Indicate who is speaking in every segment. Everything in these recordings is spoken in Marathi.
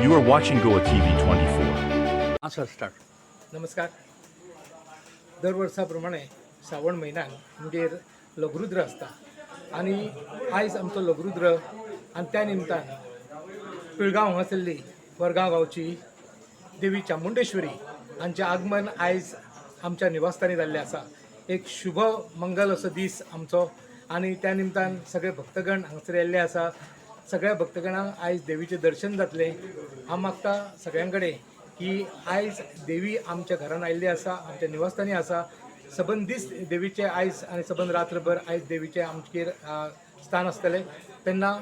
Speaker 1: You are watching Goa TV 24.
Speaker 2: हां सर स्टार्ट.
Speaker 3: नमस्कार. दर वर्साप्रमाणे श्रावण म्हयन्यात मुगेर लघुरुद्र आसता आनी आयज आमचो लघुरुद्र आनी त्या निमतान पिळगांव हांगासरली वरगांव गांवची देवी चामुंडेश्वरी हांचें आगमन आयज आमच्या निवासस्थानी जाल्लें आसा एक शुभ मंगल असो दीस आमचो. आनी त्या निमतान सगळे भक्तगण हांगासर येल्ले आसा सगळ्या भक्तगणांक आयज देवीचें दर्शन जातलें. हांव मागता सगळ्यां कडेन की आयज देवी आमच्या घरान आयिल्ली आसा आमच्या निवासस्थानी आसा. सबंद दीस देवीचे आयज आनी सबंद रात्रभर आयज देवीचे आमचेर स्थान आसतलें. तेन्ना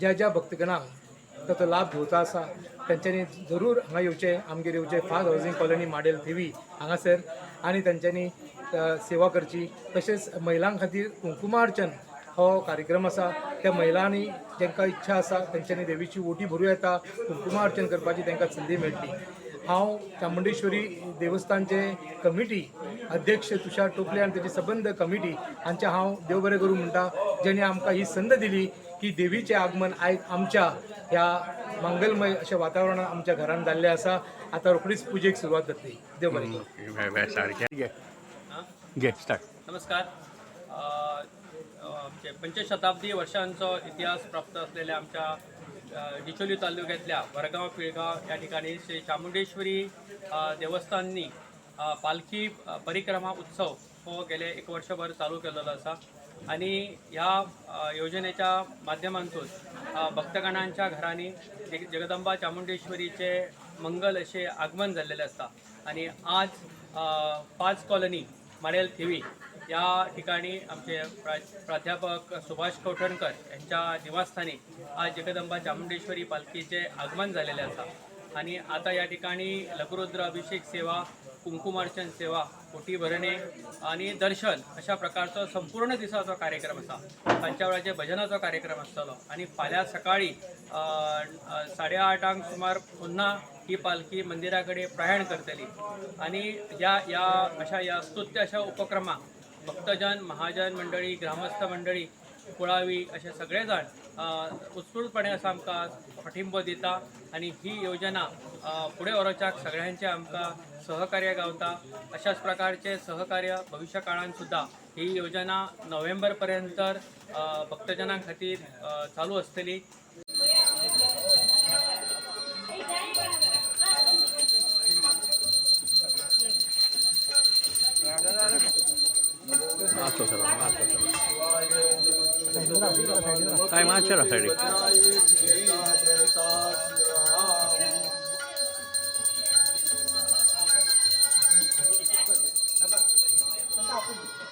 Speaker 3: ज्या ज्या भक्तगणांक ताचो लाभ घेवचो आसा तेंच्यांनी जरूर हांगा येवचे आमगेर येवचे फास्ट हावजींग कॉलनी माडेल थिवी हांगासर. आनी तेंच्यांनी सेवा करची. तशेंच महिलां खातीर कुंकुमार्चन हो कार्यक्रम आसा त्या महिलांनी जांकां इच्छा आसा तेंच्यांनी देवीची ओटी भरूं येता. कुंकुमार्चन करपाची तांकां संदी मेळटली हांव चामुंडेश्वरी देवस्थानचे कमिटी अध्यक्ष तुषार टोपले आनी तेची सबंद कमिटी हांचे हांव देव बरें करूं म्हणटा जेणे आमकां ही संद दिली की देवीचें आगमन आयज आमच्या ह्या मंगलमय अशा वातावरणात आमच्या घरान जाल्लें आसा. आतां रोखडीच पुजेक सुरवात जातली. देव बरें करूं.
Speaker 2: सारकें घे. घे स्टार्ट
Speaker 4: नमस्कार. आमचे पंचशताब्दी वर्षांचा इतिहास प्राप्त असलेल्या आमच्या डिचोली तालुक्यातल्या वरगाव पिळगाव या ठिकाणी श्री चामुंडेश्वरी अ, देवस्थाननी पालखी परिक्रमा उत्सव हो गेले एक वर्षभर चालू केलेलो आसा आणि ह्या योजनेच्या माध्यमांतून भक्तगणांच्या घरांनी जगदंबा चामुंडेश्वरीचे मंगल असे आगमन झालेले असता. आणि आज पाच कॉलनी माडेल थिवी या ठिकाणी आमचे प्रा प्राध्यापक सुभाष कवठणकर यांच्या निवासस्थानी आज जगदंबा चामुंडेश्वरी पालखीचे आगमन झालेले असा आणि आता या ठिकाणी लघुरुद्र अभिषेक सेवा कुंकुमार्चन सेवा पोटी भरणे आणि दर्शन अशा प्रकारचो संपूर्ण दिसाचो कार्यक्रम असा. तांच्या वेळाचे भजनाचो कार्यक्रम आसतलो आणि फाल्यां सकाळी साडे आठांक साडेआठांक सुमार पुन्हा ही पालखी मंदिरा कडेन प्रयाण करतली. आणि या या अशा या स्तुत्य अशा उपक्रमा भक्तजन महाजन मंडळी ग्रामस्थ मंडळी कुळावी असे सगळे जाण उत्स्फूर्तपणे असं आमकां पाठिंबो दिता आणि ही योजना फुडें व्हरच्याक सगळ्यांचे आमकां सहकार्य गावता. अशाच प्रकारचे सहकार्य भविष्य काळात सुद्धा ही योजना नोव्हेंबर पर्यंत अ, भक्तजनां खातीर तो चला मार
Speaker 2: तो चला काय मार चला साइड Thank you.